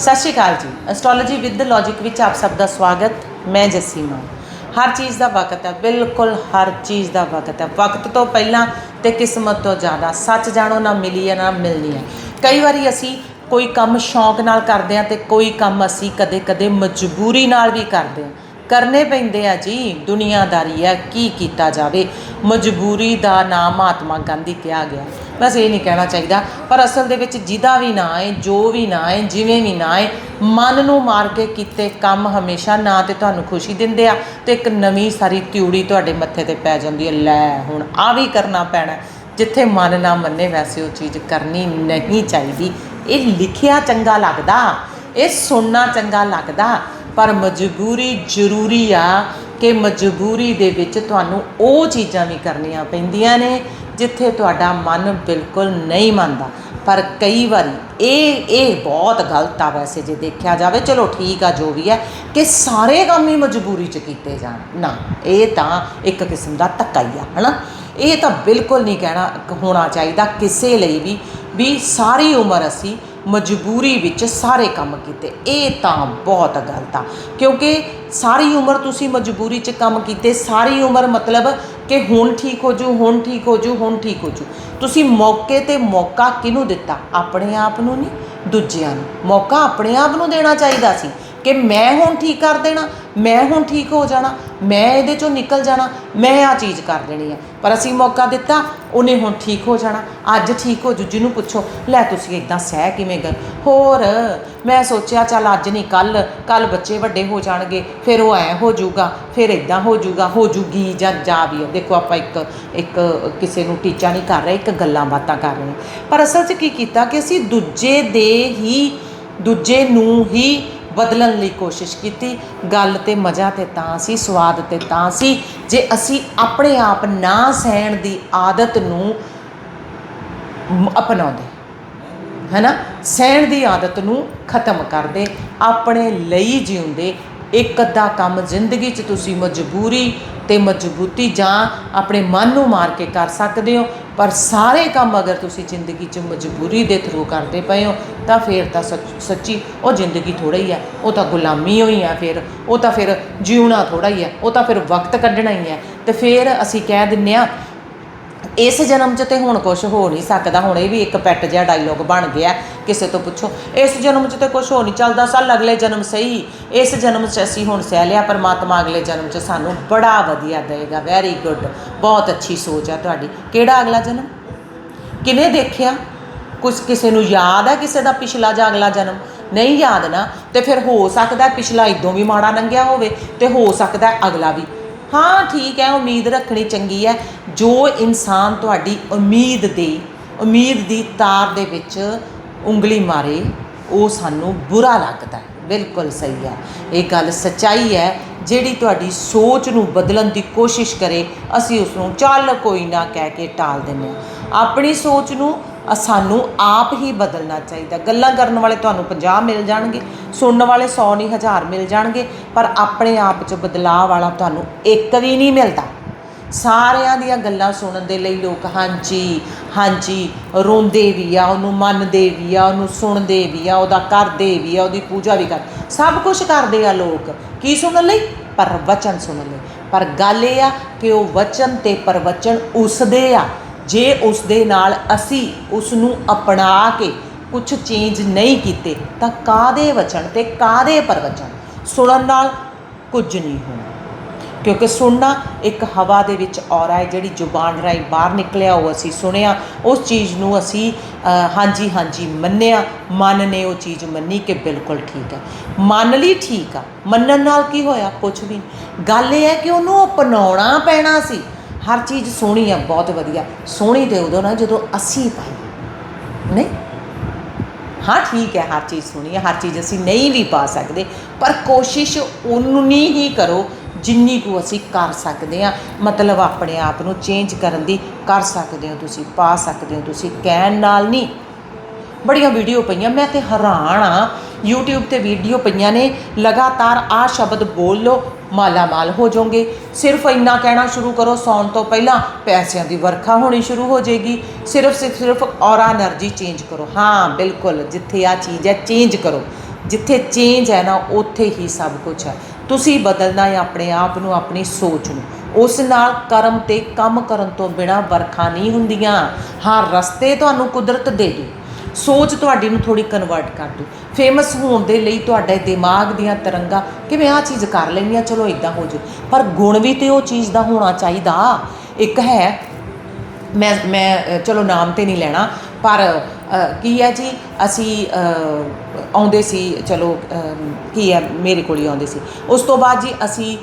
ਸਤਿ ਸ਼੍ਰੀ ਅਕਾਲ ਜੀ। Astrology with the logic ਵਿੱਚ ਆਪ ਸਭ ਦਾ ਸਵਾਗਤ। ਮੈਂ ਜੱਸੀ ਮਾਂ ਹਰ ਚੀਜ਼ ਦਾ ਵਕਤ ਹੈ, ਬਿਲਕੁਲ ਹਰ ਚੀਜ਼ ਦਾ ਵਕਤ ਹੈ। ਵਕਤ ਤੋਂ ਪਹਿਲਾਂ ਤੇ ਕਿਸਮਤ ਤੋਂ ਜ਼ਿਆਦਾ, ਸੱਚ ਜਾਣੋ ਨਾ ਮਿਲੀ ਹੈ, ਨਾ ਮਿਲਣੀ ਹੈ। ਕਈ ਵਾਰੀ ਅਸੀਂ ਕੋਈ ਕੰਮ ਸ਼ੌਂਕ ਨਾਲ ਕਰਦੇ ਹਾਂ ਤੇ ਕੋਈ ਕੰਮ ਅਸੀਂ ਕਦੇ-ਕਦੇ ਮਜਬੂਰੀ ਨਾਲ ਵੀ ਕਰਦੇ ਹਾਂ। ਕਰਨੇ ਪੈਂਦੇ ਆ ਜੀ, ਦੁਨੀਆਦਾਰੀ ਹੈ, ਕੀ ਕੀਤਾ ਜਾਵੇ। ਮਜਬੂਰੀ ਦਾ ਨਾਮ ਮਹਾਤਮਾ ਗਾਂਧੀ ਕਿਹਾ ਗਿਆ। ਬਸ ਇਹ ਨਹੀਂ ਕਹਿਣਾ ਚਾਹੀਦਾ। ਪਰ ਅਸਲ ਦੇ ਵਿੱਚ ਜਿਹਦਾ ਵੀ ਨਾ ਹੈ ਜੋ ਵੀ ਨਾ ਹੈ ਜਿਵੇਂ ਵੀ ਨਾ ਹੈ ਮਨ ਨੂੰ ਮਾਰ ਕੇ ਕੀਤੇ ਕੰਮ ਹਮੇਸ਼ਾ ਨਾ ਤੇ ਤੁਹਾਨੂੰ ਖੁਸ਼ੀ ਦਿੰਦੇ ਆ ਤੇ ਇੱਕ ਨਵੀਂ ਸਾਰੀ ਤਿਉੜੀ ਤੁਹਾਡੇ ਮੱਥੇ ਤੇ ਪੈ ਜਾਂਦੀ ਹੈ, ਲੈ ਹੁਣ ਆ ਵੀ ਕਰਨਾ ਪੈਣਾ ਜਿੱਥੇ ਮਨ ਨਾ ਮੰਨੇ ਵੈਸੇ ਉਹ ਚੀਜ਼ ਕਰਨੀ ਨਹੀਂ ਚਾਹੀਦੀ। ਇਹ ਲਿਖਿਆ ਚੰਗਾ ਲੱਗਦਾ, ਇਹ ਸੁਣਨਾ ਚੰਗਾ ਲੱਗਦਾ, ਪਰ ਮਜਬੂਰੀ ਜ਼ਰੂਰੀ ਆ ਕਿ ਮਜਬੂਰੀ ਦੇ ਵਿੱਚ ਤੁਹਾਨੂੰ ਉਹ ਚੀਜ਼ਾਂ ਵੀ ਕਰਨੀਆਂ ਪੈਂਦੀਆਂ ਨੇ ਜਿੱਥੇ ਤੁਹਾਡਾ ਮਨ ਬਿਲਕੁਲ ਨਹੀਂ ਮੰਨਦਾ। ਪਰ ਕਈ ਵਾਰੀ ਇਹ ਇਹ ਬਹੁਤ ਗਲਤ ਆ ਵੈਸੇ ਜੇ ਦੇਖਿਆ ਜਾਵੇ। ਚਲੋ ਠੀਕ ਆ, ਜੋ ਵੀ ਹੈ ਕਿ ਸਾਰੇ ਕੰਮ ਹੀ ਮਜਬੂਰੀ 'ਚ ਕੀਤੇ ਜਾਣ। ਨਾ, ਇਹ ਤਾਂ ਇੱਕ ਕਿਸਮ ਦਾ ਧੱਕਾ ਹੀ ਆ, ਹਨਾ? ਇਹ ਤਾਂ ਬਿਲਕੁਲ ਨਹੀਂ ਕਹਿਣਾ, ਹੋਣਾ ਚਾਹੀਦਾ ਕਿਸੇ ਲਈ ਵੀ ਵੀ ਸਾਰੀ ਉਮਰ ਅਸੀਂ ਮਜਬੂਰੀ ਵਿੱਚ ਸਾਰੇ ਕੰਮ ਕੀਤੇ। ਇਹ ਤਾਂ ਬਹੁਤ ਗਲਤ ਆ ਕਿਉਂਕਿ ਸਾਰੀ ਉਮਰ ਤੁਸੀਂ ਮਜਬੂਰੀ 'ਚ ਕੰਮ ਕੀਤੇ, ਸਾਰੀ ਉਮਰ ਮਤਲਬ ਕਿ ਹੁਣ ਠੀਕ ਹੋ ਜੂ, ਹੁਣ ਠੀਕ ਹੋ ਜੂ, ਹੁਣ ਠੀਕ ਹੋ ਜੂ। ਤੁਸੀਂ ਮੌਕੇ ਤੇ ਮੌਕਾ ਕਿਹਨੂੰ ਦਿੱਤਾ? ਆਪਣੇ ਆਪ ਨੂੰ ਨਹੀਂ, ਦੂਜਿਆਂ ਨੂੰ। ਮੌਕਾ ਆਪਣੇ ਆਪ ਨੂੰ ਦੇਣਾ ਚਾਹੀਦਾ ਸੀ। ਕਿ ਮੈਂ ਹੁਣ ਠੀਕ ਕਰ ਦੇਣਾ, ਮੈਂ ਹੁਣ ਠੀਕ ਹੋ ਜਾਣਾ, ਮੈਂ ਇਹਦੇ ਚੋਂ ਨਿਕਲ ਜਾਣਾ, ਮੈਂ ਆ ਚੀਜ਼ ਕਰ ਦੇਣੀ ਹੈ ਪਰ ਅਸੀਂ ਮੌਕਾ ਦਿੱਤਾ, ਉਹਨੇ ਹੁਣ ਠੀਕ ਹੋ ਜਾਣਾ, ਅੱਜ ਠੀਕ ਹੋ ਜੂ, ਜਿਹਨੂੰ ਪੁੱਛੋ, ਲੈ ਤੁਸੀਂ ਇਦਾਂ ਸਹਿ ਕਿਵੇਂ ਗਏ? ਹੋਰ, ਮੈਂ ਸੋਚਿਆ, ਚੱਲ ਅੱਜ ਨਹੀਂ ਕੱਲ ਕੱਲ ਬੱਚੇ ਵੱਡੇ ਹੋ ਜਾਣਗੇ, ਫਿਰ ਉਹ ਐ ਹੋ ਜਾਊਗਾ ਫਿਰ ਇਦਾਂ ਹੋ ਜਾਊਗਾ ਹੋ ਜੂਗੀ ਜਾਂ ਜਾ ਵੀ ਦੇਖੋ, ਆਪਾਂ ਇੱਕ ਇੱਕ ਕਿਸੇ ਨੂੰ ਟੀਚਾ ਨਹੀਂ ਕਰ ਰਹੇ, ਇੱਕ ਗੱਲਾਂ ਬਾਤਾਂ ਕਰ ਰਹੇ ਪਰ ਅਸਲ 'ਚ ਕੀ ਕੀਤਾ ਕਿ ਅਸੀਂ ਦੂਜੇ ਦੇ ਹੀ, ਦੂਜੇ ਨੂੰ ਹੀ ਬਦਲਣ ਲਈ ਕੋਸ਼ਿਸ਼ ਕੀਤੀ। ਗੱਲ ਤੇ ਮਜ਼ਾ ਤੇ ਤਾਂ ਸੀ, ਸਵਾਦ ਤੇ ਤਾਂ ਸੀ। ਜੇ ਅਸੀਂ ਆਪਣੇ ਆਪ ਨਾ ਸਹਿਣ ਦੀ ਆਦਤ ਨੂੰ ਮ- ਅਪਣਾਉਂਦੇ, ਹੈਨਾ? ਸਹਿਣ ਦੀ ਆਦਤ ਨੂੰ ਖਤਮ ਕਰਦੇ, ਆਪਣੇ ਲਈ ਜਿਉਂਦੇ, ਇੱਕ ਅੱਧਾ ਕੰਮ ਜ਼ਿੰਦਗੀ 'ਚ ਤੁਸੀਂ ਮਜਬੂਰੀ ਤੇ ਮਜ਼ਬੂਤੀ ਜਾਂ ਆਪਣੇ ਮਨ ਨੂੰ ਮਾਰ ਕੇ ਕਰ ਸਕਦੇ ਹੋ। ਪਰ ਸਾਰੇ ਕੰਮ ਅਗਰ ਤੁਸੀਂ ਜ਼ਿੰਦਗੀ 'ਚ ਮਜਬੂਰੀ ਦੇ ਥਰੂ ਕਰਦੇ ਪਏ ਹੋ, ਤਾਂ ਫਿਰ ਤਾਂ ਸੱਚੀ ਉਹ ਜ਼ਿੰਦਗੀ ਥੋੜਾ ਹੀ ਹੈ ਉਹ ਤਾਂ ਗੁਲਾਮੀ ਹੋਈ ਆ ਫਿਰ, ਉਹ ਤਾਂ ਫਿਰ ਜਿਉਣਾ ਥੋੜਾ ਹੀ ਆ। ਉਹ ਤਾਂ ਫਿਰ ਵਕਤ ਕੱਢਣਾ ਹੀ ਹੈ ਤੇ ਫਿਰ ਅਸੀਂ ਕਹਿ ਦਿੰਨੇ ਆ ਇਸ ਜਨਮ 'ਚ ਤੇ ਹੁਣ ਕੁਝ ਹੋ ਨਹੀਂ ਸਕਦਾ, ਹੁਣ ਇਹ ਵੀ ਇੱਕ ਪੈਟ ਜਿਹਾ ਡਾਇਲੋਗ ਬਣ ਗਿਆ ਕਿਸੇ ਤੋਂ ਪੁੱਛੋ। ਇਸ ਜਨਮ 'ਚ ਤੇ ਕੁਝ ਹੋ ਨਹੀਂ ਚੱਲਦਾ ਸਾਲ ਅਗਲੇ ਜਨਮ ਸਹੀ, ਇਸ ਜਨਮ 'ਚ ਅਸੀਂ ਹੁਣ ਸਹਿ ਲਿਆ, ਪਰਮਾਤਮਾ ਅਗਲੇ ਜਨਮ 'ਚ ਸਾਨੂੰ ਬੜਾ ਵਧੀਆ ਦੇਗਾ ਵੈਰੀ ਗੁੱਡ ਬਹੁਤ ਅੱਛੀ ਸੋਚ ਹੈ ਤੁਹਾਡੀ। ਕਿਹੜਾ ਅਗਲਾ ਜਨਮ? ਕਿਨੇ ਦੇਖਿਆ? ਕੁਝ ਕਿਸੇ ਨੂੰ ਯਾਦ ਹੈ ਕਿਸੇ ਦਾ ਪਿਛਲਾ ਜਾਂ ਅਗਲਾ ਜਨਮ? ਨਹੀਂ ਯਾਦ ਨਾ, ਤੇ ਫਿਰ ਹੋ ਸਕਦਾ ਪਿਛਲਾ ਇਦੋਂ ਵੀ ਮਾੜਾ ਲੰਘਿਆ ਹੋਵੇ, ਤੇ ਹੋ ਸਕਦਾ ਅਗਲਾ ਵੀ। ਹਾਂ, ਠੀਕ ਹੈ, ਉਮੀਦ ਰੱਖਣੀ ਚੰਗੀ ਹੈ। ਜੋ ਇਨਸਾਨ ਤੁਹਾਡੀ ਉਮੀਦ ਦੇ, ਉਮੀਦ ਦੀ ਤਾਰ ਦੇ ਵਿੱਚ ਉਂਗਲੀ ਮਾਰੇ, ਉਹ ਸਾਨੂੰ ਬੁਰਾ ਲੱਗਦਾ ਹੈ। ਬਿਲਕੁਲ ਸਹੀ ਹੈ। ਇਹ ਗੱਲ ਸੱਚਾਈ ਹੈ। ਜਿਹੜੀ ਤੁਹਾਡੀ ਸੋਚ ਨੂੰ ਬਦਲਣ ਦੀ ਕੋਸ਼ਿਸ਼ ਕਰੇ, ਅਸੀਂ ਉਸ ਨੂੰ ਚੱਲ ਕੋਈ ਨਾ ਕਹਿ ਕੇ ਟਾਲ ਦਿੰਦੇ ਹਾਂ। ਆਪਣੀ ਸੋਚ ਨੂੰ ਅ- ਸਾਨੂੰ ਆਪ ਹੀ ਬਦਲਣਾ ਚਾਹੀਦਾ। ਗੱਲਾਂ ਕਰਨ ਵਾਲੇ ਤੁਹਾਨੂੰ 50 ਮਿਲ ਜਾਣਗੇ, ਸੁਣਨ ਵਾਲੇ 100 ਨਹੀਂ, ਹਜ਼ਾਰ ਮਿਲ ਜਾਣਗੇ, ਪਰ ਆਪਣੇ ਆਪ 'ਚ ਬਦਲਾਅ ਵਾਲਾ ਤੁਹਾਨੂੰ ਇੱਕ ਵੀ ਨਹੀਂ ਮਿਲਦਾ। ਸਾਰਿਆਂ ਦੀਆਂ ਗੱਲਾਂ ਸੁਣਨ ਦੇ ਲਈ ਲੋਕ, ਹਾਂਜੀ ਹਾਂਜੀ, ਰੋਂਦੇ ਵੀ ਆ, ਉਹਨੂੰ ਮੰਨਦੇ ਵੀ ਆ, ਉਹਨੂੰ ਸੁਣਦੇ ਵੀ ਆ, ਉਹਦਾ ਕਰਦੇ ਵੀ ਆ, ਉਹਦੀ ਪੂਜਾ ਵੀ ਕਰ, ਸਭ ਕੁਝ ਕਰਦੇ ਆ ਲੋਕ। ਕੀ ਸੁਣਨ ਲਈ? ਪ੍ਰਵਚਨ ਸੁਣਨ ਲਈ। ਪਰ ਗੱਲ ਇਹ ਆ ਕਿ ਉਹ ਵਚਨ ਤੇ ਪ੍ਰਵਚਨ ਉਸਦੇ ਆ। ਜੇ ਉਸ ਦੇ ਨਾਲ ਅਸੀਂ ਉਸ ਨੂੰ ਅਪਣਾ ਕੇ ਕੁਝ ਚੇਂਜ ਨਹੀਂ ਕੀਤੇ, ਤਾਂ ਕਾਦੇ ਵਚਨ ਤੇ ਕਾਦੇ ਪ੍ਰਵਚਨ? ਸੁਣਨ ਨਾਲ ਕੁਝ ਨਹੀਂ ਹੋਣਾ। ਕਿਉਂਕਿ ਸੁਣਨਾ ਇੱਕ ਹਵਾ ਦੇ ਵਿੱਚ ਔਰਾ ਹੈ, ਜਿਹੜੀ ਜ਼ੁਬਾਨ ਰਾਹੀਂ ਬਾਹਰ ਨਿਕਲਿਆ, ਉਹ ਅਸੀਂ ਸੁਣਿਆ, ਉਸ ਚੀਜ਼ ਨੂੰ ਅਸੀਂ ਹਾਂਜੀ ਹਾਂਜੀ ਮੰਨਿਆ। ਮਨ ਨੇ ਉਹ ਚੀਜ਼ ਮੰਨੀ ਕਿ ਬਿਲਕੁਲ ਠੀਕ ਹੈ। ਮੰਨ ਲਈ ਠੀਕ ਆ। ਮੰਨਣ ਨਾਲ ਕੀ ਹੋਇਆ? ਕੁਝ ਵੀ ਨਹੀਂ। ਗੱਲ ਇਹ ਹੈ ਕਿ ਉਹਨੂੰ ਅਪਣਾਉਣਾ ਪੈਣਾ ਸੀ। ਹਰ ਚੀਜ਼ ਸੋਹਣੀ ਆ, ਬਹੁਤ ਵਧੀਆ। ਸੋਹਣੀ ਤੇ ਉਦੋਂ ਨਾ ਜਦੋਂ ਅਸੀਂ ਪਾਈ ਨਹੀਂ? ਹਾਂ, ਠੀਕ ਹੈ, ਹਰ ਚੀਜ਼ ਸੋਹਣੀ ਹੈ ਹਰ ਚੀਜ਼ ਅਸੀਂ ਨਹੀਂ ਵੀ ਪਾ ਸਕਦੇ, ਪਰ ਕੋਸ਼ਿਸ਼ ਉਨੀ ਹੀ ਕਰੋ ਜਿੰਨੀ ਕੁ ਅਸੀਂ ਕਰ ਸਕਦੇ ਹਾਂ ਮਤਲਬ ਆਪਣੇ ਆਪ ਨੂੰ ਚੇਂਜ ਕਰਨ ਦੀ ਕਰ ਸਕਦੇ ਹੋ ਤੁਸੀਂ, ਪਾ ਸਕਦੇ ਹੋ ਤੁਸੀਂ, ਕਹਿਣ ਨਾਲ ਨਹੀਂ। ਬੜੀਆਂ ਵੀਡੀਓ ਪਈਆਂ, ਮੈਂ ਤੇ ਹੈਰਾਨ ਆ YouTube ਤੇ ਵੀਡੀਓ ਪਈਆਂ ਨੇ। ਲਗਾਤਾਰ ਆ ਸ਼ਬਦ ਬੋਲ ਲਓ ਮਾਲਾ ਮਾਲ ਹੋ ਜਾਓਗੇ। ਸਿਰਫ ਇੰਨਾ ਕਹਿਣਾ ਸ਼ੁਰੂ ਕਰੋ, ਸੌਣ ਤੋਂ ਪਹਿਲਾਂ ਪੈਸਿਆਂ ਦੀ ਵਰਖਾ ਹੋਣੀ ਸ਼ੁਰੂ ਹੋ ਜਾਏਗੀ। ਸਿਰਫ ਸਿਰਫ ਔਰਾ એનર્ਜੀ ਚੇਂਜ ਕਰੋ। ਹਾਂ, ਬਿਲਕੁਲ, ਜਿੱਥੇ ਆ ਚੀਜ਼ ਹੈ ਚੇਂਜ ਕਰੋ। ਜਿੱਥੇ ਚੇਂਜ ਹੈ ਨਾ, ਉੱਥੇ ਹੀ ਸਭ ਕੁਝ ਹੈ। ਤੁਸੀਂ ਬਦਲਣਾ ਹੈ ਆਪਣੇ ਆਪ ਨੂੰ, ਆਪਣੀ ਸੋਚ ਨੂੰ। ਉਸ ਨਾਲ ਕਰਮ ਤੇ ਕੰਮ ਕਰਨ ਤੋਂ ਬਿਨਾ ਵਰਖਾ ਨਹੀਂ ਹੁੰਦੀਆਂ। ਹਾਂ, ਰਸਤੇ ਤੁਹਾਨੂੰ ਕੁਦਰਤ ਦੇ ਦੂ। ਸੋਚ ਤੁਹਾਡੀ ਨੂੰ ਥੋੜੀ ਕਨਵਰਟ ਕਰ ਦੂ ਫੇਮਸ ਹੋਣ ਦੇ ਲਈ ਤੁਹਾਡੇ ਦਿਮਾਗ ਦੀਆਂ ਤਰੰਗਾਂ ਮੈਂ ਆ ਚੀਜ਼ ਕਰ ਲੈਣੀ ਆ, ਚਲੋ ਇਦਾਂ ਹੋ ਜੂ ਪਰ ਗੁਣ ਵੀ ਤੇ ਉਹ ਚੀਜ਼ ਦਾ ਹੋਣਾ ਚਾਹੀਦਾ। ਇੱਕ ਹੈ, ਮੈਂ ਮੈਂ, ਚਲੋ ਨਾਮ ਤੇ ਨਹੀਂ ਲੈਣਾ, ਪਰ ਕੀ ਹੈ ਜੀ? ਅਸੀਂ ਆਉਂਦੇ ਸੀ, ਚਲੋ ਕੀ ਹੈ? ਮੇਰੇ ਕੋਲ ਹੀ ਆਉਂਦੇ ਸੀ। ਉਸ ਤੋਂ ਬਾਅਦ ਜੀ ਅਸੀਂ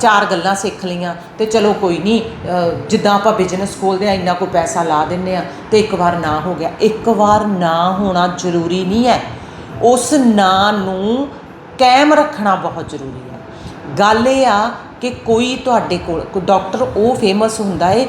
ਚਾਰ ਗੱਲਾਂ ਸਿੱਖ ਲਈਆਂ ਤੇ ਚਲੋ ਕੋਈ ਨਹੀਂ ਜਿੱਦਾਂ ਆਪਾਂ ਬਿਜ਼ਨਸ ਖੋਲਦੇ ਆ, ਇੰਨਾ ਕੋ ਪੈਸਾ ਲਾ ਦਿੰਨੇ ਆ ਤੇ ਇੱਕ ਵਾਰ ਨਾ ਹੋ ਗਿਆ। ਇੱਕ ਵਾਰ ਨਾ ਹੋਣਾ ਜ਼ਰੂਰੀ ਨਹੀਂ ਹੈ। ਉਸ ਨਾਂ ਨੂੰ ਕਾਇਮ ਰੱਖਣਾ ਬਹੁਤ ਜ਼ਰੂਰੀ ਹੈ। ਗੱਲ ਇਹ ਆ ਕਿ ਕੋਈ ਤੁਹਾਡੇ ਕੋਲ, ਕੋਈ ਡਾਕਟਰ ਉਹ ਫੇਮਸ ਹੁੰਦਾ ਏ,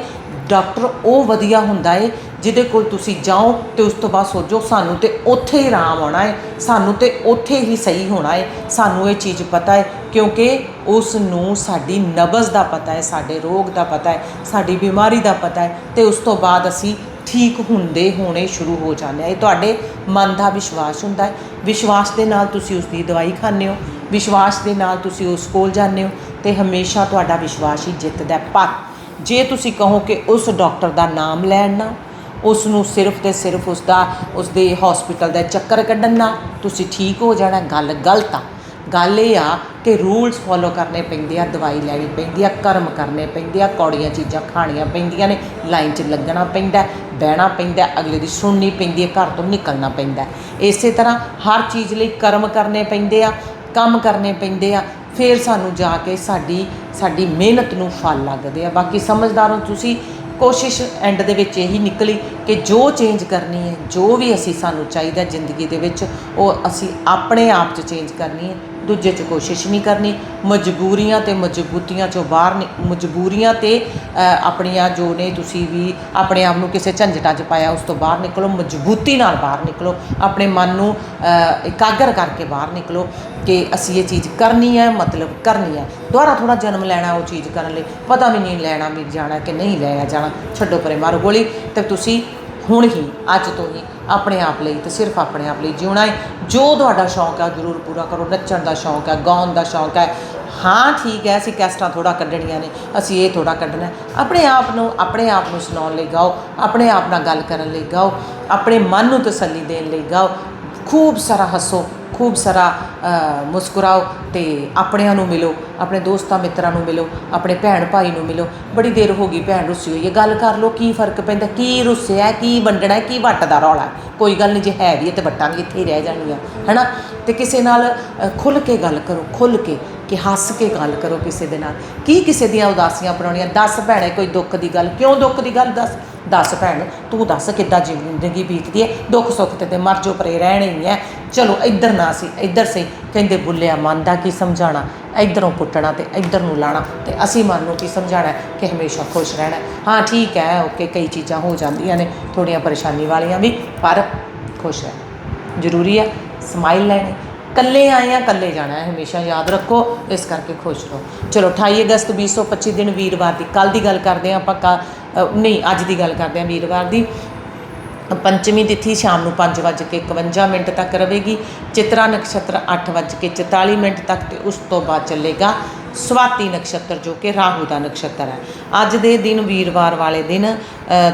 ਡਾਕਟਰ ਉਹ ਵਧੀਆ ਹੁੰਦਾ ਏ, ਜਿਹਦੇ ਕੋਲ ਤੁਸੀਂ ਜਾਓ ਤੇ ਉਸ ਤੋਂ ਬਾਅਦ ਸੋਚੋ ਸਾਨੂੰ ਤੇ ਉੱਥੇ ਹੀ ਆਰਾਮ ਆਉਣਾ ਏ, ਸਾਨੂੰ ਤੇ ਉੱਥੇ ਹੀ ਸਹੀ ਹੋਣਾ ਏ। ਸਾਨੂੰ ਇਹ ਚੀਜ਼ ਪਤਾ ਏ, ਕਿਉਂਕਿ ਉਸ ਨੂੰ ਸਾਡੀ ਨਬਜ਼ ਦਾ ਪਤਾ ਹੈ ਸਾਡੇ ਰੋਗ ਦਾ ਪਤਾ ਹੈ ਸਾਡੀ ਬਿਮਾਰੀ ਦਾ ਪਤਾ ਹੈ ਤੇ ਉਸ ਤੋਂ ਬਾਅਦ ਅਸੀਂ ਠੀਕ ਹੁੰਦੇ ਹੋਣੇ ਸ਼ੁਰੂ ਹੋ ਜਾਂਦੇ ਆ। ਇਹ ਤੁਹਾਡੇ ਮਨ ਦਾ ਵਿਸ਼ਵਾਸ ਹੁੰਦਾ ਹੈ ਵਿਸ਼ਵਾਸ ਦੇ ਨਾਲ ਤੁਸੀਂ ਉਸ ਦੀ ਦਵਾਈ ਖਾਂਦੇ ਹੋ, ਵਿਸ਼ਵਾਸ ਦੇ ਨਾਲ ਤੁਸੀਂ ਉਸ ਕੋਲ ਜਾਂਦੇ ਹੋ ਤੇ ਹਮੇਸ਼ਾ ਤੁਹਾਡਾ ਵਿਸ਼ਵਾਸ ਹੀ ਜਿੱਤਦਾ ਪਰ ਜੇ ਤੁਸੀਂ ਕਹੋ ਕਿ ਉਸ ਡਾਕਟਰ ਦਾ ਨਾਮ ਲੈਣ ਨਾ ਉਸ ਨੂੰ ਸਿਰਫ ਤੇ ਸਿਰਫ ਉਸ ਦਾ ਉਸ ਦੇ ਹਸਪੀਟਲ ਦਾ ਚੱਕਰ ਕੱਢਣ ਨਾਲ ਤੁਸੀਂ ਠੀਕ ਹੋ ਜਾਣਾ। ਗੱਲ ਗਲਤ ਆ। ਗੱਲ ਇਹ ਆ ਕਿ ਰੂਲਸ ਫੋਲੋ ਕਰਨੇ ਪੈਂਦੇ ਆ, ਦਵਾਈ ਲੈਣੀ ਪੈਂਦੀ ਆ, ਕਰਮ ਕਰਨੇ ਪੈਂਦੇ ਆ, ਕੌੜੀਆਂ ਚੀਜ਼ਾਂ ਖਾਣੀਆਂ ਪੈਂਦੀਆਂ ਨੇ ਲਾਈਨ 'ਚ ਲੱਗਣਾ ਪੈਂਦਾ ਬਹਿਣਾ ਪੈਂਦਾ ਅਗਲੇ ਦੀ ਸੁਣਨੀ ਪੈਂਦੀ ਹੈ, ਘਰ ਤੋਂ ਨਿਕਲਣਾ ਪੈਂਦਾ ਇਸੇ ਤਰ੍ਹਾਂ ਹਰ ਚੀਜ਼ ਲਈ ਕਰਮ ਕਰਨੇ ਪੈਂਦੇ ਆ, ਕੰਮ ਕਰਨੇ ਪੈਂਦੇ ਆ ਫਿਰ ਸਾਨੂੰ ਜਾ ਕੇ ਸਾਡੀ ਸਾਡੀ ਮਿਹਨਤ ਨੂੰ ਫਲ ਲੱਗਦੇ ਆ। ਬਾਕੀ ਸਮਝਦਾਰ ਹੋ ਤੁਸੀਂ ਕੋਸ਼ਿਸ਼ ਐਂਡ ਦੇ ਵਿੱਚ ਇਹੀ ਨਿਕਲੀ ਕਿ ਜੋ ਚੇਂਜ ਕਰਨੀ ਹੈ, ਜੋ ਵੀ ਅਸੀਂ ਸਾਨੂੰ ਚਾਹੀਦਾ ਜ਼ਿੰਦਗੀ ਦੇ ਵਿੱਚ, ਉਹ ਅਸੀਂ ਆਪਣੇ ਆਪ 'ਚ ਚੇਂਜ ਕਰਨੀ ਹੈ। ਦੂਜੇ 'ਚ ਕੋਸ਼ਿਸ਼ ਨਹੀਂ ਕਰਨੀ, ਮਜਬੂਰੀਆਂ ਤੇ ਮਜ਼ਬੂਤੀਆਂ 'ਚੋਂ ਬਾਹਰ ਨਿ- ਮਜਬੂਰੀਆਂ ਤੇ ਆਪਣੀਆਂ ਜੋ ਨੇ ਤੁਸੀਂ ਵੀ ਆਪਣੇ ਆਪ ਨੂੰ ਕਿਸੇ ਝੰਜਟਾਂ 'ਚ ਪਾਇਆ, ਉਸ ਤੋਂ ਬਾਹਰ ਨਿਕਲੋ, ਮਜ਼ਬੂਤੀ ਨਾਲ ਬਾਹਰ ਨਿਕਲੋ, ਆਪਣੇ ਮਨ ਨੂੰ ਇਕਾਗਰ ਕਰਕੇ ਬਾਹਰ ਨਿਕਲੋ ਕਿ ਅਸੀਂ ਇਹ ਚੀਜ਼ ਕਰਨੀ ਹੈ, ਮਤਲਬ ਕਰਨੀ ਹੈ। ਦੁਬਾਰਾ ਥੋੜਾ ਜਨਮ ਲੈਣਾ ਉਹ ਚੀਜ਼ ਕਰਨ ਲਈ, ਪਤਾ ਵੀ ਨਹੀਂ ਲੈਣਾ ਵੀ ਜਾਣਾ ਕਿ ਨਹੀਂ ਲਿਆ ਜਾਣਾ, ਛੱਡੋ ਪਰੇ, ਮਾਰੋ ਗੋਲੀ। ਤੇ ਤੁਸੀਂ ਹੁਣ ਹੀ, ਅੱਜ ਤੋਂ ਹੀ ਆਪਣੇ ਆਪ ਲਈ ਤੇ ਸਿਰਫ ਆਪਣੇ ਆਪ ਲਈ ਜਿਉਣਾ ਹੈ। ਜੋ ਤੁਹਾਡਾ ਸ਼ੌਂਕ ਹੈ, ਉਹ ਜ਼ਰੂਰ ਪੂਰਾ ਕਰੋ। ਨੱਚਣ ਦਾ ਸ਼ੌਂਕ ਹੈ, ਗਾਉਣ ਦਾ ਸ਼ੌਂਕ ਹੈ। ਹਾਂ, ਠੀਕ ਹੈ, ਅਸੀਂ ਕੈਸਟਾਂ ਥੋੜਾ ਕੱਢਣੀਆਂ ਨੇ, ਅਸੀਂ ਇਹ ਥੋੜਾ ਕੱਢਣਾ ਆਪਣੇ ਆਪ ਨੂੰ, ਆਪਣੇ ਆਪ ਨੂੰ ਸੁਣਾਉਣ ਲਈ ਗਾਓ, ਆਪਣੇ ਆਪ ਨਾਲ ਗੱਲ ਕਰਨ ਲਈ ਗਾਓ, ਆਪਣੇ ਮਨ ਨੂੰ ਤਸੱਲੀ ਦੇਣ ਲਈ ਗਾਓ। ਖੂਬ ਸਾਰਾ ਹੱਸੋ। ਖੂਬ ਸਾਰਾ ਅ, ਮੁਸਕਰਾਓ ਤੇ ਆਪਣਿਆਂ ਨੂੰ ਮਿਲੋ ਆਪਣੇ ਦੋਸਤਾਂ ਮਿੱਤਰਾਂ ਨੂੰ ਮਿਲੋ ਆਪਣੇ ਭੈਣ ਭਾਈ ਨੂੰ ਮਿਲੋ। ਬੜੀ ਦੇਰ ਹੋ ਗਈ ਭੈਣ ਰੁੱਸੀ ਹੋਈ ਹੈ। ਗੱਲ ਕਰ ਲਓ ਕੀ ਫ਼ਰਕ ਪੈਂਦਾ ਕੀ ਰੁੱਸਿਆ ਕੀ ਵੰਡਣਾ ਕੀ ਵੱਟਦਾ ਰੌਲਾ ਕੋਈ ਗੱਲ ਨਹੀਂ ਜੇ ਹੈ ਵੀ ਹੈ ਤੇ ਵੱਟਾਂਗੇ ਇੱਥੇ ਹੀ ਰਹਿ ਜਾਣੀਆਂ ਹੈਨਾ? ਤੇ ਕਿਸੇ ਨਾਲ ਅ, ਖੁੱਲ੍ਹ ਕੇ ਗੱਲ ਕਰੋ ਖੁੱਲ੍ਹ ਕੇ ਕਿ ਹੱਸ ਕੇ ਗੱਲ ਕਰੋ ਕਿਸੇ ਦੇ ਨਾਲ। ਕੀ ਕਿਸੇ ਦੀਆਂ ਉਦਾਸੀਆਂ ਪਰਾਉਣੀਆਂ ਦੱਸ ਭੈਣੇ ਕੋਈ ਦੁੱਖ ਦੀ ਗੱਲ? ਕਿਉਂ ਦੁੱਖ ਦੀ ਗੱਲ ਦੱਸ? ਦੱਸ ਭੈਣ ਤੂੰ ਦੱਸ ਕਿੱਦਾਂ ਜ਼ਿੰਦਗੀ ਬੀਤਦੀ ਹੈ? ਦੁੱਖ ਸੁੱਖ ਤੇ ਤੇ ਮਰ ਜੋ ਪਰੇ ਰਹਿਣੇ ਹੀ ਹੈ। ਚਲੋ ਇੱਧਰ ਨਾ ਸੀ ਇੱਧਰ ਸਹੀ ਕਹਿੰਦੇ ਬੁੱਲਿਆ ਮਨ ਦਾ ਕੀ ਸਮਝਾਣਾ ਇੱਧਰੋਂ ਪੁੱਟਣਾ ਤੇ ਇੱਧਰ ਨੂੰ ਲਾਣਾ ਤੇ ਅਸੀਂ ਮਨ ਨੂੰ ਕੀ ਸਮਝਾਣਾ ਕਿ ਹਮੇਸ਼ਾ ਖੁਸ਼ ਰਹਿਣਾ ਹਾਂ। ਠੀਕ ਹੈ ਓਕੇ ਕਈ ਚੀਜ਼ਾਂ ਹੋ ਜਾਂਦੀਆਂ ਨੇ ਥੋੜੀਆਂ ਪਰੇਸ਼ਾਨੀ ਵਾਲੀਆਂ ਵੀ ਪਰ ਖੁਸ਼ ਰਹਿਣਾ ਜ਼ਰੂਰੀ ਹੈ ਸਮਾਈਲ ਲੈਣੀ ਕੱਲੇ ਆਏ ਆ ਕੱਲੇ ਜਾਣਾ ਹੈ। ਹਮੇਸ਼ਾ ਯਾਦ ਰੱਖੋ ਇਸ ਕਰਕੇ ਖੁਸ਼ ਰਹੋ। ਚਲੋ 28 ਅਗਸਤ 2025 ਦਿਨ ਵੀਰਵਾਰ ਦੀ ਕੱਲ ਦੀ ਗੱਲ ਕਰਦੇ ਹਾਂ ਆਪਾਂ ਕੱਲ੍ਹ, ਨਹੀਂ, ਅੱਜ ਦੀ ਗੱਲ ਕਰਦੇ ਹਾਂ ਵੀਰਵਾਰ ਦੀ। ਪੰਚਮੀ ਤਿਥੀ ਸ਼ਾਮ ਨੂੰ 5:51 ਮਿੰਟ ਤੱਕ ਰਹੇਗੀ, ਚਿਤਰਾ ਨਕਸ਼ਤਰ 8:44 ਮਿੰਟ ਤੱਕ ਤੇ ਉਸ ਤੋਂ ਬਾਅਦ ਚੱਲੇਗਾ ਸਵਾਤੀ ਨਕਸ਼ਤਰ, ਜੋ ਕਿ ਰਾਹੂ ਦਾ ਨਕਸ਼ਤਰ ਹੈ। ਅੱਜ ਦੇ ਦਿਨ ਵੀਰਵਾਰ ਵਾਲੇ ਦਿਨ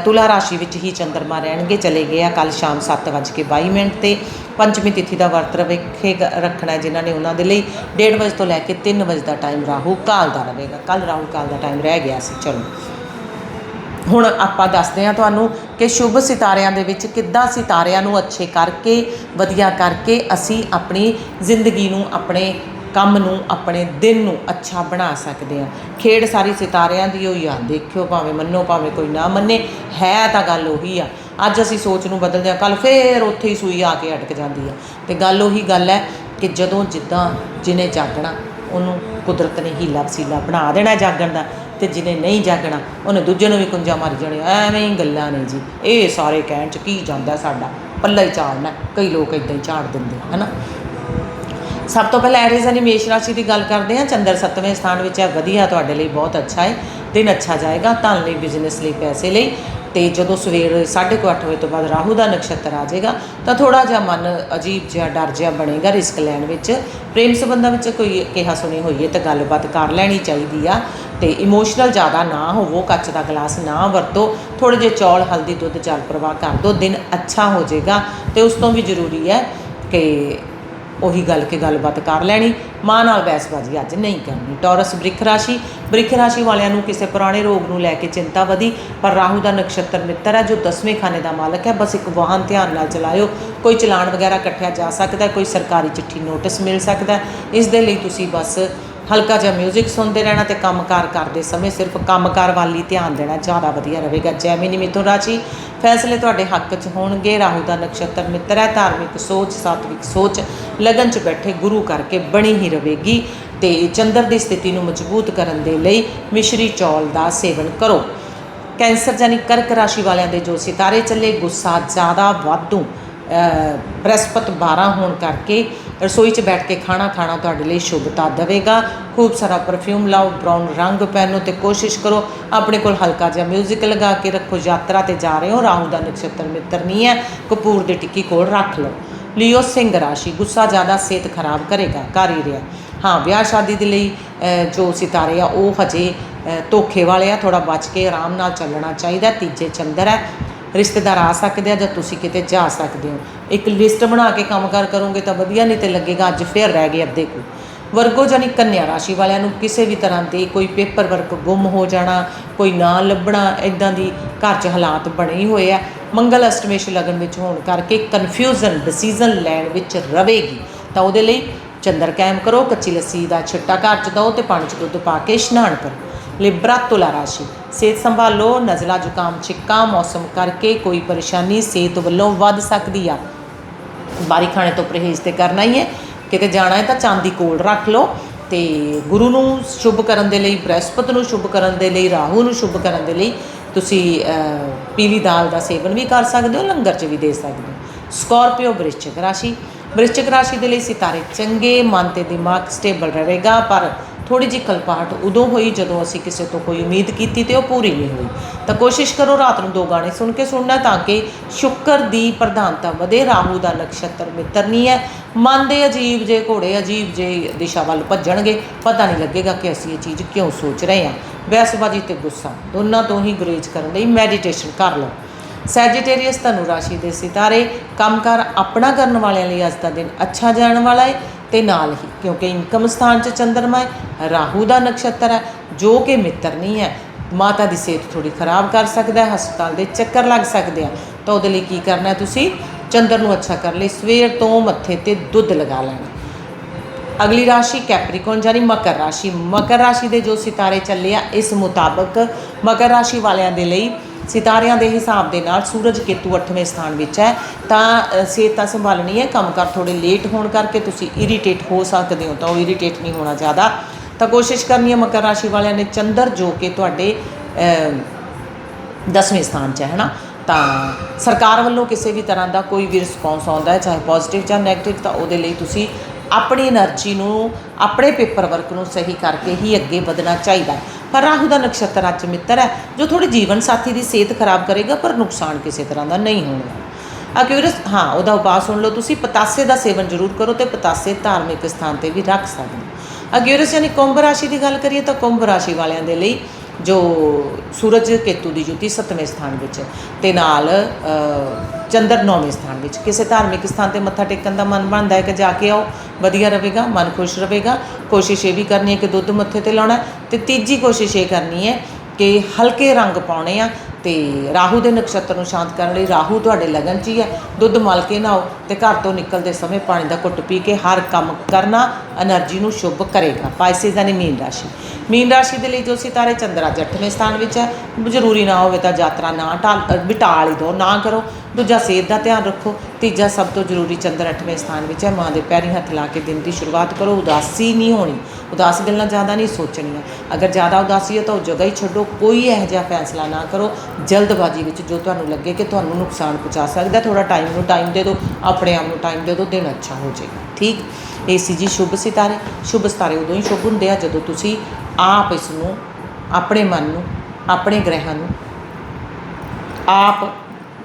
ਤੁਲਾ ਰਾਸ਼ੀ ਵਿੱਚ ਹੀ ਚੰਦਰਮਾ ਰਹਿਣਗੇ, ਚਲੇ ਗਏ ਆ ਕੱਲ ਸ਼ਾਮ 7:22 ਮਿੰਟ ਤੇ। ਪੰਚਮੀ ਤਿਥੀ ਦਾ ਵਰਤ ਰਵੇਖੇ ਰੱਖਣਾ ਜਿਨ੍ਹਾਂ ਨੇ ਉਹਨਾਂ ਦੇ ਲਈ 1:30 ਵਜੇ ਤੋਂ ਲੈ ਕੇ 3 ਵਜੇ ਦਾ ਟਾਈਮ ਰਾਹੂ ਕਾਲ ਦਾ ਰਹੇਗਾ। ਕੱਲ ਰਾਹੂ ਕਾਲ ਦਾ ਟਾਈਮ ਰਹਿ ਗਿਆ ਸੀ, ਚਲੋ। ਹੁਣ ਆਪਾਂ ਦੱਸਦੇ ਹਾਂ ਤੁਹਾਨੂੰ ਕਿ ਸ਼ੁਭ ਸਿਤਾਰਿਆਂ ਦੇ ਵਿੱਚ ਕਿੱਦਾਂ ਸਿਤਾਰਿਆਂ ਨੂੰ ਅੱਛੇ ਕਰਕੇ, ਵਧੀਆ ਕਰਕੇ ਅਸੀਂ ਆਪਣੀ ਜ਼ਿੰਦਗੀ ਨੂੰ, ਆਪਣੇ ਕੰਮ ਨੂੰ, ਆਪਣੇ ਦਿਨ ਨੂੰ ਅੱਛਾ ਬਣਾ ਸਕਦੇ ਹਾਂ। ਖੇਡ ਸਾਰੀ ਸਿਤਾਰਿਆਂ ਦੀ ਹੋਈ ਆ। ਦੇਖਿਓ ਭਾਵੇਂ ਮੰਨੋ, ਭਾਵੇਂ ਕੋਈ ਨਾ ਮੰਨੇ, ਹੈ ਤਾਂ ਗੱਲ ਉਹੀ ਆ। ਅੱਜ ਅਸੀਂ ਸੋਚ ਨੂੰ ਬਦਲਦੇ ਹਾਂ ਕੱਲ ਫੇਰ ਉੱਥੇ ਹੀ ਸੂਈ ਆ ਕੇ ਅਟਕ ਜਾਂਦੀ ਆ। ਤੇ ਗੱਲ ਉਹੀ ਗੱਲ ਹੈ ਕਿ ਜਦੋਂ ਜਿੱਦਾਂ ਜਿਹਨੇ ਜਾਗਣਾ, ਉਹਨੂੰ ਕੁਦਰਤ ਨੇ ਹੀਲਾ ਵਸੀਲਾ ਬਣਾ ਦੇਣਾ ਜਾਗਣ ਦਾ। ਤੇ ਜਿਹਨੇ ਨਹੀਂ ਜਾਗਣਾ ਉਹਨੇ ਦੂਜੇ ਨੂੰ ਵੀ ਕੁੰਜਾ ਮਾਰੀ ਜਾਣੇ। ਐਵੇਂ ਹੀ ਗੱਲਾਂ ਨੇ ਜੀ। ਇਹ ਸਾਰੇ ਕਹਿਣ ਚ ਕੀ ਜਾਂਦਾ ਸਾਡਾ? ਪੱਲਾ ਹੀ ਝਾੜਨਾ ਕਈ ਲੋਕ ਇਦਾਂ ਹੀ ਝਾੜ ਦਿੰਦੇ ਆ, ਹਨਾ? ਸਭ ਤੋਂ ਪਹਿਲਾਂ ਐਰੀਜ਼ ਐਨੀ ਮੇਸ਼ ਰਾਸ਼ੀ ਦੀ ਗੱਲ ਕਰਦੇ ਹਾਂ। ਚੰਦਰ ਸੱਤਵੇਂ ਸਥਾਨ ਵਿੱਚ ਹੈ। ਵਧੀਆ ਤੁਹਾਡੇ ਲਈ ਬਹੁਤ ਅੱਛਾ ਹੈ। ਦਿਨ ਅੱਛਾ ਜਾਏਗਾ ਧਨ ਲਈ ਬਿਜ਼ਨਸ ਲਈ ਪੈਸੇ ਲਈ। ਤੇ ਜਦੋਂ ਸਵੇਰ 8:30 ਵਜੇ ਤੋਂ ਬਾਅਦ ਰਾਹੂ ਦਾ ਨਕਸ਼ਤਰ ਆ ਜਾਏਗਾ, ਤਾਂ ਥੋੜਾ ਜਿਹਾ ਮਨ ਅਜੀਬ ਜਿਹਾ ਡਰ ਜਿਹਾ ਬਣੇਗਾ ਰਿਸਕ ਲੈਣ ਵਿੱਚ। ਪ੍ਰੇਮ ਸੰਬੰਧਾਂ ਵਿੱਚ ਕੋਈ ਕਿਹਾ ਸੁਣੀ ਹੋਈ ਹੈ ਤਾਂ ਗੱਲਬਾਤ ਕਰ ਲੈਣੀ ਚਾਹੀਦੀ ਆ। ਤੇ ਇਮੋਸ਼ਨਲ ਜ਼ਿਆਦਾ ਨਾ ਹੋਵੋ, ਕੱਚ ਦਾ ਗਲਾਸ ਨਾ ਵਰਤੋ। ਥੋੜੇ ਜਿਹੇ ਚੌਲ, ਹਲਦੀ ਦੁੱਧ, ਜਲ ਪ੍ਰਵਾਹ ਕਰ ਦਿਓ, ਦਿਨ ਅੱਛਾ ਹੋ ਜਾਏਗਾ। ਤੇ ਉਸ ਤੋਂ ਵੀ ਜ਼ਰੂਰੀ ਹੈ ਕਿ ਉਹੀ ਗੱਲ ਕੇ ਗੱਲਬਾਤ ਕਰ ਲੈਣੀ। ਮਾਂ ਨਾਲ ਬਹਿਸਬਾਜ਼ੀ ਅੱਜ ਨਹੀਂ ਕਰਨੀ। ਟੌਰਸ ਬ੍ਰਿਖ ਰਾਸ਼ੀ ਬ੍ਰਿਖ ਰਾਸ਼ੀ ਵਾਲਿਆਂ ਨੂੰ ਕਿਸੇ ਪੁਰਾਣੇ ਰੋਗ ਨੂੰ ਲੈ ਕੇ ਚਿੰਤਾ ਵਧੀ, ਪਰ ਰਾਹੂ ਦਾ ਨਕਸ਼ਤਰ ਮਿੱਤਰ ਹੈ, ਜੋ 10ਵੇਂ ਖਾਨੇ ਦਾ ਮਾਲਕ ਹੈ। ਬਸ ਇੱਕ ਵਾਹਨ ਧਿਆਨ ਨਾਲ ਚਲਾਇਓ। ਕੋਈ ਚਲਾਨ ਵਗੈਰਾ ਇਕੱਠਿਆ ਜਾ ਸਕਦਾ ਕੋਈ ਸਰਕਾਰੀ ਚਿੱਠੀ ਨੋਟਿਸ ਮਿਲ ਸਕਦਾ ਇਸ ਦੇ ਲਈ ਤੁਸੀਂ ਬਸ ਹਲਕਾ ਜਿਹਾ 뮤직 ਸੁਣਦੇ ਰਹਿਣਾ ਤੇ ਕੰਮਕਾਰ ਕਰਦੇ ਸਮੇਂ ਸਿਰਫ ਕੰਮਕਾਰ ਵੱਲ ਹੀ ਧਿਆਨ ਦੇਣਾ ਜ਼ਿਆਦਾ ਵਧੀਆ ਰਹੇਗਾ। ਜੈਮਿਨੀ ਮਿਥੁਨ ਰਾਸ਼ੀ ਫੈਸਲੇ ਤੁਹਾਡੇ ਹੱਕ 'ਚ ਹੋਣਗੇ। ਰਾਹੂ ਦਾ ਨਕਸ਼ਤਰ ਮਿੱਤਰ ਹੈ, ਧਾਰਮਿਕ ਸੋਚ, ਸਾਤਵਿਕ ਸੋਚ, ਲਗਨ 'ਚ ਬੈਠੇ ਗੁਰੂ ਕਰਕੇ ਬਣੀ ਹੀ ਰਹੇਗੀ ਤੇ ਚੰਦਰ ਦੀ ਸਥਿਤੀ ਨੂੰ ਮਜ਼ਬੂਤ ਕਰਨ ਦੇ ਲਈ ਮਿਸ਼ਰੀ ਚੌਲ ਦਾ ਸੇਵਨ ਕਰੋ। ਕੈਂਸਰ ਜਾਨੀ ਕਰਕ ਰਾਸ਼ੀ ਵਾਲਿਆਂ ਦੇ ਜੋ ਸਿਤਾਰੇ ਚੱਲੇ, ਗੁੱਸਾ ਜ਼ਿਆਦਾ ਵਾਧੂ। ਬ੍ਰਹਿਸਪਤ 12 ਹੋਣ ਕਰਕੇ ਰਸੋਈ 'ਚ ਬੈਠ ਕੇ ਖਾਣਾ ਖਾਣਾ ਤੁਹਾਡੇ ਲਈ ਸ਼ੁਭਤਾ ਦੇਵੇਗਾ। ਖੂਬ ਸਾਰਾ ਪਰਫਿਊਮ ਲਾਓ ਬ੍ਰਾਊਨ ਰੰਗ ਪਹਿਨੋ ਤੇ ਕੋਸ਼ਿਸ਼ ਕਰੋ ਆਪਣੇ ਕੋਲ ਹਲਕਾ ਜਿਹਾ 뮤직 ਲਗਾ ਕੇ ਰੱਖੋ। ਯਾਤਰਾ ਤੇ ਜਾ ਰਹੇ ਹੋ, ਰਾਹੂ ਦਾ ਨਕਸ਼ਤਰ ਮਿੱਤਰ ਨਹੀਂ ਹੈ, ਕਪੂਰ ਦੀ ਟਿੱਕੀ ਕੋਲ ਰੱਖ ਲਓ। ਲਿਓ ਸਿੰਘ ਰਾਸ਼ੀ, ਗੁੱਸਾ ਜ਼ਿਆਦਾ ਸਿਹਤ ਖਰਾਬ ਕਰੇਗਾ, ਕਰ ਹੀ ਰਿਹਾ। ਹਾਂ, ਵਿਆਹ ਸ਼ਾਦੀ ਦੇ ਲਈ ਜੋ ਸਿਤਾਰੇ ਆ, ਉਹ ਹਜੇ ਧੋਖੇ ਵਾਲੇ ਆ ਥੋੜਾ ਬਚ ਕੇ ਆਰਾਮ ਨਾਲ ਚੱਲਣਾ ਚਾਹੀਦਾ। ਤੀਜੇ ਚੰਦਰ ਹੈ ਰਿਸ਼ਤੇਦਾਰ ਆ ਸਕਦੇ ਆ ਜਾਂ ਤੁਸੀਂ ਕਿਤੇ ਜਾ ਸਕਦੇ ਹੋ। ਇੱਕ ਲਿਸਟ ਬਣਾ ਕੇ ਕੰਮਕਾਰ ਕਰੋਗੇ ਤਾਂ ਵਧੀਆ, ਨਹੀਂ ਤੇ ਲੱਗੇਗਾ ਅੱਜ ਫੇਰ ਰਹਿ ਗਏ ਅੱਧੇ ਕੁ। ਵਰਗੋ ਜਾਨੀ ਕੰਨਿਆ ਰਾਸ਼ੀ ਵਾਲਿਆਂ ਨੂੰ ਕਿਸੇ ਵੀ ਤਰ੍ਹਾਂ ਦੇ ਕੋਈ ਪੇਪਰ ਵਰਕ ਗੁੰਮ ਹੋ ਜਾਣਾ, ਕੋਈ ਨਾ ਲੱਭਣਾ ਇਦਾਂ ਦੀ ਘਰ 'ਚ ਹਾਲਾਤ ਬਣੇ ਹੋਏ ਆ। ਮੰਗਲ ਅਸ਼ਟਮੇਸ਼ ਲਗਨ ਵਿੱਚ ਹੋਣ ਕਰਕੇ ਕਨਫਿਊਜ਼ਨ ਡਿਸੀਜਨ ਲੈਣ ਵਿੱਚ ਰਵੇਗੀ। ਤਾਂ ਉਹਦੇ ਲਈ ਚੰਦਰ ਕਾਇਮ ਕਰੋ, ਕੱਚੀ ਲੱਸੀ ਦਾ ਛਿੱਟਾ ਘਰ 'ਚ ਦਿਓ ਤੇ ਪਾਣੀ 'ਚ ਦੁੱਧ ਪਾ ਕੇ ਇਸ਼ਨਾਨ ਕਰੋ। ਲਿਬਰਾ ਤੁਲਾ ਰਾਸ਼ੀ। ਸਿਹਤ ਸੰਭਾਲੋ ਨਜ਼ਲਾ ਜ਼ੁਕਾਮ ਛਿੱਕਾ ਮੌਸਮ ਕਰਕੇ ਕੋਈ ਪਰੇਸ਼ਾਨੀ ਸਿਹਤ ਵੱਲੋਂ ਵੱਧ ਸਕਦੀ ਆ। ਬਾਰੀ ਖਾਣੇ ਤੋਂ ਪਰਹੇਜ਼ ਤੇ ਕਰਨਾ ਹੀ ਹੈ। ਕਿਤੇ ਜਾਣਾ ਹੈ ਤਾਂ ਚਾਂਦੀ ਕੋਲ ਰੱਖ ਲਓ ਤੇ ਗੁਰੂ ਨੂੰ ਸ਼ੁਭ ਕਰਨ ਦੇ ਲਈ, ਬ੍ਰਹਸਪਤ ਨੂੰ ਸ਼ੁਭ ਕਰਨ ਦੇ ਲਈ, ਰਾਹੂ ਨੂੰ ਸ਼ੁਭ ਕਰਨ ਦੇ ਲਈ ਤੁਸੀਂ ਪੀਲੀ ਦਾਲ ਦਾ ਸੇਵਨ ਵੀ ਕਰ ਸਕਦੇ ਹੋ, ਲੰਗਰ 'ਚ ਵੀ ਦੇ ਸਕਦੇ ਹੋ। ਸਕੋਰਪੀਓ ਬ੍ਰਿਸ਼ਚਿਕ ਰਾਸ਼ੀ। ਵ੍ਰਿਸ਼ਚਿਕ ਰਾਸ਼ੀ ਦੇ ਲਈ ਸਿਤਾਰੇ ਚੰਗੇ, ਮਨ ਤੇ ਦਿਮਾਗ ਸਟੇਬਲ ਰਹੇਗਾ, ਪਰ ਥੋੜੀ ਜਿਹੀ ਕਲਪਾਹਟ ਉਦੋਂ ਹੋਈ ਜਦੋਂ ਅਸੀਂ ਕਿਸੇ ਤੋਂ ਕੋਈ ਉਮੀਦ ਕੀਤੀ ਤੇ ਉਹ ਪੂਰੀ ਨਹੀਂ ਹੋਈ। ਤਾਂ ਕੋਸ਼ਿਸ਼ ਕਰੋ ਰਾਤ ਨੂੰ ਦੋ ਗਾਣੇ ਸੁਣ ਕੇ ਸੁਣਨਾ ਤਾਂ ਕਿ ਸ਼ੁੱਕਰ ਦੀ ਪ੍ਰਧਾਨਤਾ ਵਧੇ, ਰਾਹੂ ਦਾ ਨਕਸ਼ਤਰ ਮਿੱਤਰ ਨਹੀਂ ਹੈ। ਮਨ ਦੇ ਅਜੀਬ ਜੇ, ਘੋੜੇ ਅਜੀਬ ਜੇ ਦਿਸ਼ਾ ਵੱਲ ਭੱਜਣਗੇ, ਪਤਾ ਨਹੀਂ ਲੱਗੇਗਾ ਕਿ ਅਸੀਂ ਇਹ ਚੀਜ਼ ਕਿਉਂ ਸੋਚ ਰਹੇ ਹਾਂ। ਬਹਿਸਬਾਜ਼ੀ ਤੇ ਗੁੱਸਾ, ਦੋਨਾਂ ਤੋਂ ਹੀ ਗੁਰੇਜ਼ ਕਰਨ ਲਈ ਮੈਡੀਟੇਸ਼ਨ ਕਰ ਲਓ। ਸੈਜੀਟੇਰੀਅਸ ਧਨੁ ਰਾਸ਼ੀ ਦੇ ਸਿਤਾਰੇ, ਕੰਮਕਾਰ ਆਪਣਾ ਕਰਨ ਵਾਲਿਆਂ ਲਈ ਅੱਜ ਦਾ ਦਿਨ ਅੱਛਾ ਜਾਣ ਵਾਲਾ ਹੈ। ਤੇ ਨਾਲ ਹੀ, ਕਿਉਂਕਿ ਇਨਕਮ ਸਥਾਨ 'ਚ ਚੰਦਰਮਾ ਹੈ, ਰਾਹੂ ਦਾ ਨਕਸ਼ਤਰ ਹੈ, ਜੋ ਕਿ ਮਿੱਤਰ ਨਹੀਂ ਹੈ। ਮਾਤਾ ਦੀ ਸਿਹਤ ਥੋੜੀ ਖਰਾਬ ਕਰ ਸਕਦਾ ਹੈ, ਹਸਪਤਾਲ ਦੇ ਚੱਕਰ ਲੱਗ ਸਕਦੇ ਆ। ਤਾਂ ਉਹਦੇ ਲਈ ਕੀ ਕਰਨਾ ਤੁਸੀਂ? ਚੰਦਰ ਨੂੰ ਅੱਛਾ ਕਰ ਲਈ, ਸਵੇਰ ਤੋਂ ਮੱਥੇ ਤੇ ਦੁੱਧ ਲਗਾ ਲੈਣਾ। ਅਗਲੀ ਰਾਸ਼ੀ ਕੈਪਰੀਕੌਨ ਜਾਨੀ ਮਕਰ ਰਾਸ਼ੀ। ਮਕਰ ਰਾਸ਼ੀ ਦੇ ਜੋ ਸਿਤਾਰੇ ਚੱਲੇ ਆ, ਇਸ ਮੁਤਾਬਕ ਮਕਰ ਰਾਸ਼ੀ ਵਾਲਿਆਂ ਦੇ ਲਈ ਸਿਤਾਰਿਆਂ ਦੇ ਹਿਸਾਬ ਦੇ ਨਾਲ ਸੂਰਜ ਕੇਤੂ 8ਵੇਂ ਸਥਾਨ ਵਿੱਚ ਹੈ। ਤਾਂ ਅ, ਸਿਹਤ ਤਾਂ ਸੰਭਾਲਣੀ ਹੈ ਕੰਮਕਾਰ ਥੋੜੇ ਲੇਟ ਹੋਣ ਕਰਕੇ ਤੁਸੀਂ ਇਰੀਟੇਟ ਹੋ ਸਕਦੇ ਹੋ ਤਾਂ ਉਹ ਇਰੀਟੇਟ ਨਹੀਂ ਹੋਣਾ ਜ਼ਿਆਦਾ। ਤਾਂ ਕੋਸ਼ਿਸ਼ ਕਰਨੀ ਹੈ ਮਕਰ ਰਾਸ਼ੀ ਵਾਲਿਆਂ ਨੇ ਚੰਦਰ ਜੋ ਕਿ ਤੁਹਾਡੇ ਅ, ਦਸਵੇਂ ਸਥਾਨ 'ਚ ਹੈ ਹਨਾ? ਤਾਂ ਸਰਕਾਰ ਵੱਲੋਂ ਕਿਸੇ ਵੀ ਤਰ੍ਹਾਂ ਦਾ ਕੋਈ ਵੀ ਰਿਸਪੌਂਸ ਆਉਂਦਾ ਹੈ ਚਾਹੇ ਪੋਜ਼ਿਟਿਵ ਜਾਂ 네ਗੇਟਿਵ ਤਾਂ ਉਹਦੇ ਲਈ ਤੁਸੀਂ ਆਪਣੀ એનર્ਜੀ ਨੂੰ, ਆਪਣੇ ਪੇਪਰ ਵਰਕ ਨੂੰ ਸਹੀ ਕਰਕੇ ਹੀ ਅੱਗੇ ਵਧਣਾ ਚਾਹੀਦਾ ਪਰ ਰਾਹੂ ਦਾ ਨਕਸ਼ਤਰ ਅੱਜ ਮਿੱਤਰ ਹੈ, ਜੋ ਥੋੜੀ ਜੀਵਨ ਸਾਥੀ ਦੀ ਸਿਹਤ ਖਰਾਬ ਕਰੇਗਾ, ਪਰ ਨੁਕਸਾਨ ਕਿਸੇ ਤਰ੍ਹਾਂ ਦਾ ਨਹੀਂ ਹੋਣਾ। ਅਕਿਊਰਸ ਹਾਂ, ਉਹਦਾ ਉਪਾਅ ਸੁਣ ਲਓ ਤੁਸੀਂ, ਪਤਾਸੇ ਦਾ ਸੇਵਨ ਜ਼ਰੂਰ ਕਰੋ ਤੇ ਪਤਾਸੇ ਧਾਰਮਿਕ ਸਥਾਨ ਤੇ ਵੀ ਰੱਖ ਸਕਦੇ ਹੋ। ਅਕਿਊਰਸ ਯਾਨੀ ਕੁੰਭ ਰਾਸ਼ੀ ਦੀ ਗੱਲ ਕਰੀਏ ਤਾਂ ਕੁੰਭ ਰਾਸ਼ੀ ਵਾਲਿਆਂ ਦੇ ਲਈ ਜੋ ਸੂਰਜ ਕੇਤੂ ਦੀ ਜੁਤੀ ਸੱਤਵੇਂ ਸਥਾਨ ਵਿੱਚ ਤੇ ਨਾਲ ਚੰਦਰ ਨੌਵੇਂ ਸਥਾਨ ਵਿੱਚ। ਕਿਸੇ ਧਾਰਮਿਕ ਸਥਾਨ ਤੇ ਮੱਥਾ ਟੇਕਣ ਦਾ ਮਨ ਬਣਦਾ ਹੈ ਕਿ ਜਾ ਕੇ ਆਓ, ਵਧੀਆ ਰਹੇਗਾ, ਮਨ ਖੁਸ਼ ਰਹੇਗਾ। ਕੋਸ਼ਿਸ਼ ਇਹ ਵੀ ਕਰਨੀ ਹੈ ਕਿ ਦੁੱਧ ਮੱਥੇ ਤੇ ਲਾਉਣਾ ਹੈ ਤੇ ਤੀਜੀ ਕੋਸ਼ਿਸ਼ ਇਹ ਕਰਨੀ ਹੈ ਕਿ ਹਲਕੇ ਰੰਗ ਪਾਉਣੇ ਆ ਤੇ ਰਾਹੂ ਦੇ ਨਕਸ਼ਤਰ ਨੂੰ ਸ਼ਾਂਤ ਕਰਨ ਲਈ ਰਾਹੂ ਤੁਹਾਡੇ ਲਗਨ 'ਚ ਹੀ ਹੈ। ਦੁੱਧ ਮਲ ਕੇ ਨਾਓ ਤੇ ਘਰ ਤੋਂ ਨਿਕਲਦੇ ਸਮੇਂ ਪਾਣੀ ਦਾ ਘੁੱਟ ਪੀ ਕੇ ਹਰ ਕੰਮ ਕਰਨਾ એનર્ਜੀ ਨੂੰ ਸ਼ੁਭ ਕਰੇਗਾ। ਪਾਈਸਿਸ ਯਾਨੀ ਮੀਨ ਰਾਸ਼ੀ। ਮੀਨ ਰਾਸ਼ੀ ਦੇ ਲਈ ਜੋ ਸਿਤਾਰੇ ਚੰਦਰਾ 8ਵੇਂ ਸਥਾਨ ਵਿੱਚ ਹੈ, ਜ਼ਰੂਰੀ ਨਾ ਹੋਵੇ ਤਾਂ ਯਾਤਰਾ ਨਾ ਟਾਲ ਬਿਟਾਲ ਹੀ ਦੋ, ਨਾ ਕਰੋ। ਦੂਜਾ ਸਿਹਤ ਦਾ ਧਿਆਨ ਰੱਖੋ, ਤੀਜਾ ਸਭ ਤੋਂ ਜ਼ਰੂਰੀ ਚੰਦਰ 8ਵੇਂ ਸਥਾਨ ਵਿੱਚ ਹੈ। ਮਾਂ ਦੇ ਪੈਰੀਂ ਹੱਥ ਲਾ ਕੇ ਦਿਨ ਦੀ ਸ਼ੁਰੂਆਤ ਕਰੋ, ਉਦਾਸੀ ਨਹੀਂ ਹੋਣੀ, ਉਦਾਸ ਗੱਲਾਂ ਜ਼ਿਆਦਾ ਨਹੀਂ ਸੋਚਣੀਆਂ। ਅਗਰ ਜ਼ਿਆਦਾ ਉਦਾਸੀ ਹੈ ਤਾਂ ਉਹ ਜਗ੍ਹਾ ਹੀ ਛੱਡੋ, ਕੋਈ ਇਹੋ ਜਿਹਾ ਫੈਸਲਾ ਨਾ ਕਰੋ। ਜਲਦਬਾਜ਼ੀ ਵਿੱਚ ਜੋ ਤੁਹਾਨੂੰ ਲੱਗੇ ਕਿ ਤੁਹਾਨੂੰ ਨੁਕਸਾਨ ਪਹੁੰਚਾ ਸਕਦਾ ਥੋੜਾ ਟਾਈਮ ਨੂੰ ਟਾਈਮ ਦੇ ਦਿਓ, ਆਪਣੇ ਆਪ ਨੂੰ ਟਾਈਮ ਦੇ ਦਿਓ, ਦਿਨ ਅੱਛਾ ਹੋ ਜਾਏਗਾ। ਠੀਕ? ਇਹ ਸੀ ਜੀ ਸ਼ੁਭ ਸਿਤਾਰੇ। ਸ਼ੁਭ ਸਿਤਾਰੇ ਉਦੋਂ ਹੀ ਸ਼ੁਭ ਹੁੰਦੇ ਆ ਜਦੋਂ ਤੁਸੀਂ ਆਪ ਇਸ ਨੂੰ, ਆਪਣੇ ਮਨ ਨੂੰ, ਆਪਣੇ ਗ੍ਰਹਿਾਂ ਨੂੰ, ਆਪ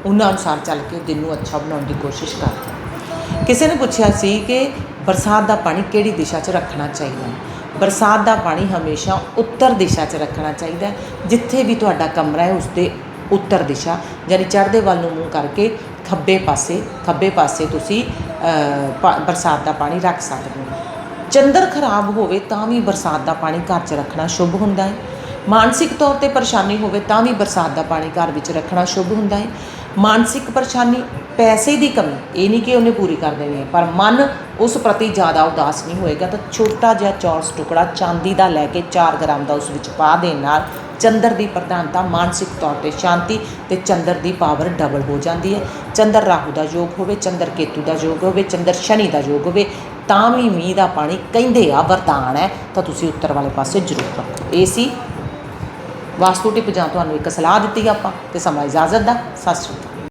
ਉਹਨਾਂ ਅਨੁਸਾਰ ਚੱਲ ਕੇ ਦਿਨ ਨੂੰ ਅੱਛਾ ਬਣਾਉਣ ਦੀ ਕੋਸ਼ਿਸ਼ ਕਰਦੇ ਕਿਸੇ ਨੇ ਪੁੱਛਿਆ ਸੀ ਕਿ ਬਰਸਾਤ ਦਾ ਪਾਣੀ ਕਿਹੜੀ ਦਿਸ਼ਾ 'ਚ ਰੱਖਣਾ ਚਾਹੀਦਾ ਹੈ? ਬਰਸਾਤ ਦਾ ਪਾਣੀ ਹਮੇਸ਼ਾ ਉੱਤਰ ਦਿਸ਼ਾ 'ਚ ਰੱਖਣਾ ਚਾਹੀਦਾ ਜਿੱਥੇ ਵੀ ਤੁਹਾਡਾ ਕਮਰਾ ਹੈ ਉਸ ਦੇ ਉੱਤਰ ਦਿਸ਼ਾ, ਯਾਨੀ ਚੜ੍ਹਦੇ ਵੱਲ ਨੂੰ ਮੂੰਹ ਕਰਕੇ ਖੱਬੇ ਪਾਸੇ ਖੱਬੇ ਪਾਸੇ ਤੁਸੀਂ ਪਾ- ਬਰਸਾਤ ਦਾ ਪਾਣੀ ਰੱਖ ਸਕਦੇ ਹੋ। ਚੰਦਰ ਖਰਾਬ ਹੋਵੇ ਤਾਂ ਵੀ ਬਰਸਾਤ ਦਾ ਪਾਣੀ ਘਰ 'ਚ ਰੱਖਣਾ ਸ਼ੁਭ ਹੁੰਦਾ ਹੈ। ਮਾਨਸਿਕ ਤੌਰ ਤੇ ਪਰੇਸ਼ਾਨੀ ਹੋਵੇ ਤਾਂ ਵੀ ਬਰਸਾਤ ਦਾ ਪਾਣੀ ਘਰ ਵਿੱਚ ਰੱਖਣਾ ਸ਼ੁਭ ਹੁੰਦਾ ਹੈ। ਮਾਨਸਿਕ ਪਰੇਸ਼ਾਨੀ, ਪੈਸੇ ਦੀ ਕਮੀ, ਇਹ ਨਹੀਂ ਕਿ ਉਹਨੇ ਪੂਰੀ ਕਰ ਦੇਣੀ ਹੈ, ਪਰ ਮਨ ਉਸ ਪ੍ਰਤੀ ਜ਼ਿਆਦਾ ਉਦਾਸ ਨਹੀਂ ਹੋਏਗਾ ਤਾਂ ਛੋਟਾ ਜਿਹਾ ਚੌਰਸ ਟੁਕੜਾ ਚਾਂਦੀ ਦਾ ਲੈ ਕੇ 4 ਗ੍ਰਾਮ ਦਾ ਉਸ ਵਿੱਚ ਪਾ ਦੇਣ ਨਾਲ ਚੰਦਰ ਦੀ ਪ੍ਰਧਾਨਤਾ ਮਾਨਸਿਕ ਤੌਰ ਤੇ ਸ਼ਾਂਤੀ ਤੇ ਚੰਦਰ ਦੀ ਪਾਵਰ ਡਬਲ ਹੋ ਜਾਂਦੀ ਹੈ। ਚੰਦਰ ਰਾਹੂ ਦਾ ਯੋਗ ਹੋਵੇ, ਚੰਦਰ ਕੇਤੂ ਦਾ ਯੋਗ ਹੋਵੇ, ਚੰਦਰ ਸ਼ਨੀ ਦਾ ਯੋਗ ਹੋਵੇ, ਤਾਂ ਵੀ ਮੀਂਹ ਦਾ ਪਾਣੀ ਕਹਿੰਦੇ ਆ ਵਰਦਾਨ ਹੈ, ਤਾਂ ਤੁਸੀਂ ਉੱਤਰ ਵਾਲੇ ਪਾਸੇ ਜ਼ਰੂਰ ਰੱਖੋ ਇਹ ਸੀ ਵਾਸਤੂ ਟਿਪ ਜਾਂ ਤੁਹਾਨੂੰ ਇੱਕ ਸਲਾਹ ਦਿੱਤੀ ਆਪਾਂ ਤੇ ਸਮਾਂ ਇਜਾਜ਼ਤ ਦਾ। ਸਤਿ ਸ਼੍ਰੀ ਅਕਾਲ।